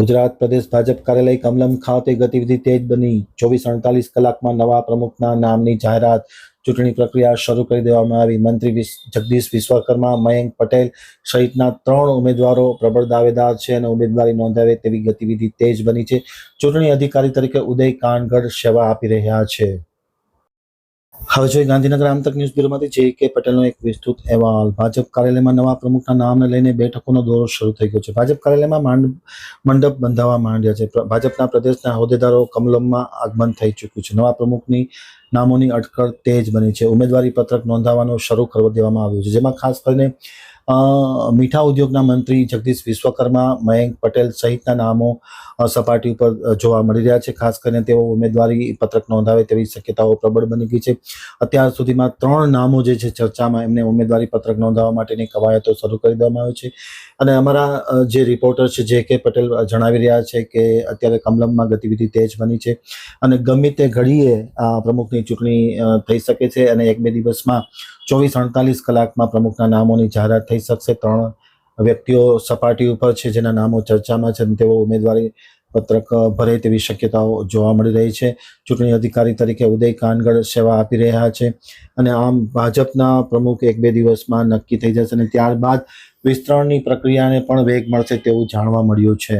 ગુજરાત પ્રદેશ ભાજપ કાર્યાલય કમલમ ખાતે ગતિવિધિ તેજ બની. ચોવીસ અડતાલીસ કલાકમાં નવા પ્રમુખના નામની જાહેરાત ચૂંટણી પ્રક્રિયા શરૂ કરી દેવામાં આવી. મંત્રી જગદીશ વિશ્વકર્મા, મયંક પટેલ સહિતના ત્રણ ઉમેદવારો પ્રબળ દાવેદાર છે અને ઉમેદવારી નોંધાવે તેવી ગતિવિધિ તેજ બની છે. ચૂંટણી અધિકારી તરીકે ઉદય કાનગઢ સેવા આપી રહ્યા છે. હવે જોઈએ ગાંધીનગર આમતક ન્યૂઝ બ્યુરોમાંથી જે કે પટેલનો એક વિસ્તૃત અહેવાલ. ભાજપ કાર્યાલયમાં નવા પ્રમુખના નામને લઈને બેઠકોનો દોરો શરૂ થઈ ગયો છે. ભાજપ કાર્યાલયમાં માંડ, મંડપ બંધાવવા માંડ્યા છે. ભાજપના પ્રદેશના હોદ્દેદારો કમલમમાં આગમન થઈ ચૂક્યું છે. નવા પ્રમુખની નામોની અટકળ તેજ બની છે. ઉમેદવારી પત્રક નોંધાવવાનું શરૂ કરવા દેવામાં આવ્યું છે. જેમાં ખાસ કરીને મીઠા ઉદ્યોગના મંત્રી જગદીશ વિશ્વકર્મા, મયંક પટેલ સહિતના નામો સપાટી ઉપર જોવા મળી રહ્યા છે. ખાસ કરીને તેઓ ઉમેદવારી પત્રક નોંધાવે તેવી શક્યતાઓ પ્રબળ બની ગઈ છે. અત્યાર સુધીમાં ત્રણ નામો જે છે ચર્ચામાં એમને ઉમેદવારી પત્રક નોંધાવવા માટેની કવાયતો શરૂ કરી દેવામાં આવી છે. અને અમારા જે રિપોર્ટર છે જે કે પટેલ જણાવી રહ્યા છે કે અત્યારે કમલમમાં ગતિવિધિ તેજ બની છે. અને ગમે તે ઘડીએ આ પ્રમુખની ચૂંટણી થઈ શકે છે અને એક બે દિવસમાં ચોવીસ અડતાલીસ કલાકમાં પ્રમુખના નામોની જાહેરાત થઈ શકશે. ત્રણ વ્યક્તિઓ સપાટી ઉપર છે, જેના નામો ચર્ચામાં છે તેઓ ઉમેદવારી પત્રક ભરે તેવી શક્યતાઓ જોવા મળી રહી છે. ચૂંટણી અધિકારી તરીકે ઉદય કાનગઢ સેવા આપી રહ્યા છે અને આમ ભાજપના પ્રમુખ એક બે દિવસમાં નક્કી થઈ જશે અને ત્યારબાદ વિસ્તરણની પ્રક્રિયાને પણ વેગ મળશે તેવું જાણવા મળ્યું છે.